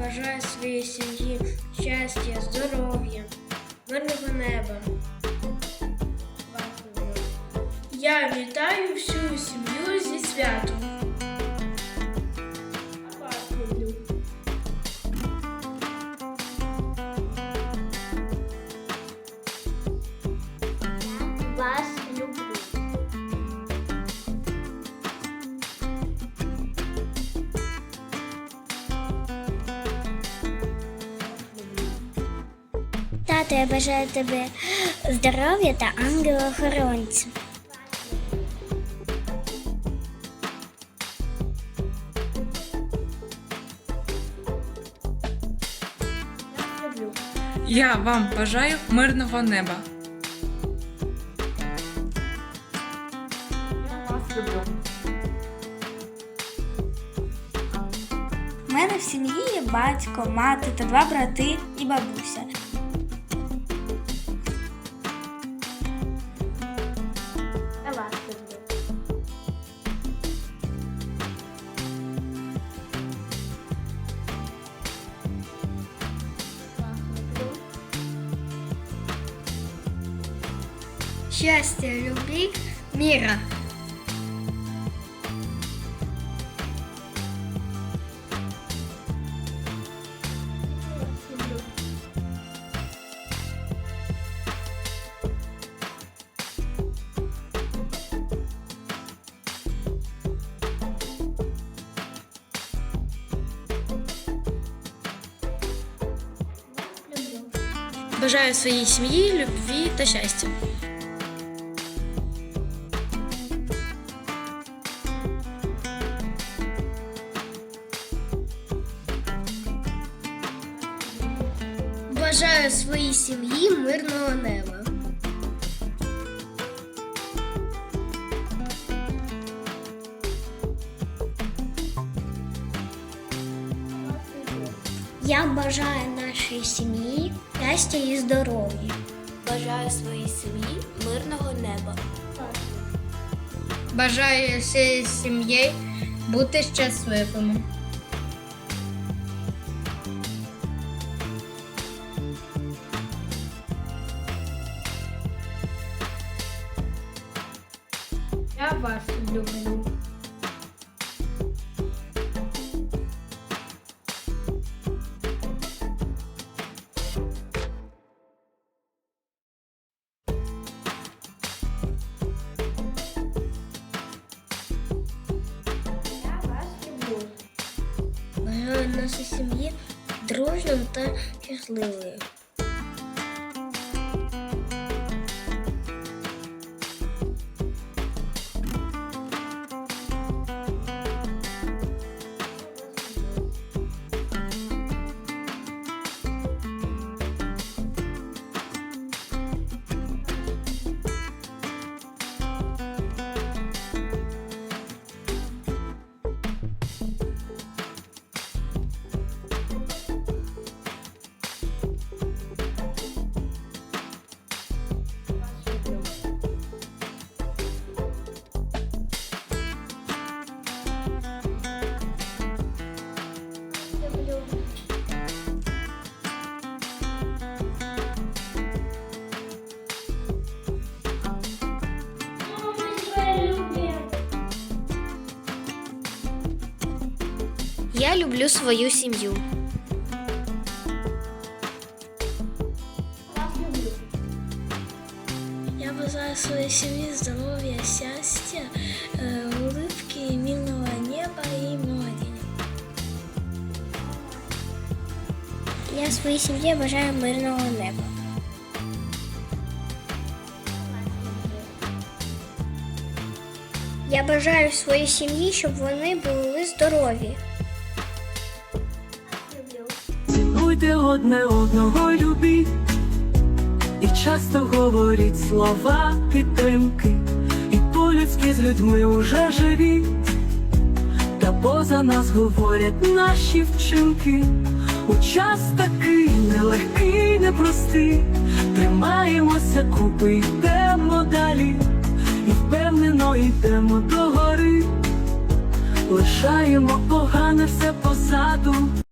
бажаю своїй сім'ї щастя, здоров'я, мирного неба. Я вітаю всю сім'ю зі святом. Тато, я бажаю тобі здоров'я та ангела-охоронця. Я вам бажаю мирного неба. Я вас люблю. У мене в сім'ї є батько, мати та два брати і бабуся. Счастья, любви, мира. Бажаю своїй сім'ї, любві та щастя. Бажаю своїй сім'ї мирного неба. Я бажаю нашій сім'ї щастя і здоров'я. Бажаю своїй сім'ї мирного неба. Бажаю всією сім'єю бути щасливими. Я вас люблю. Я вас люблю. Бажаю нашій сім'ї дружним та щасливою. Я люблю свою сім'ю. Я бажаю своїй сім'ї здоров'я, щастя, е, улыбки, мирного неба і молодення. Я своїй сім'ї бажаю мирного неба. Я бажаю своїй сім'ї, щоб вони були здорові. Цінуйте одне одного любіть. І часто говоріть слова підтримки, і по-людськи з людьми уже живіть, та поза нас говорять наші вчинки. У час такий нелегкий, непростий, тримаємося купи, йдемо далі, і впевнено йдемо до гори, лишаємо погане все. по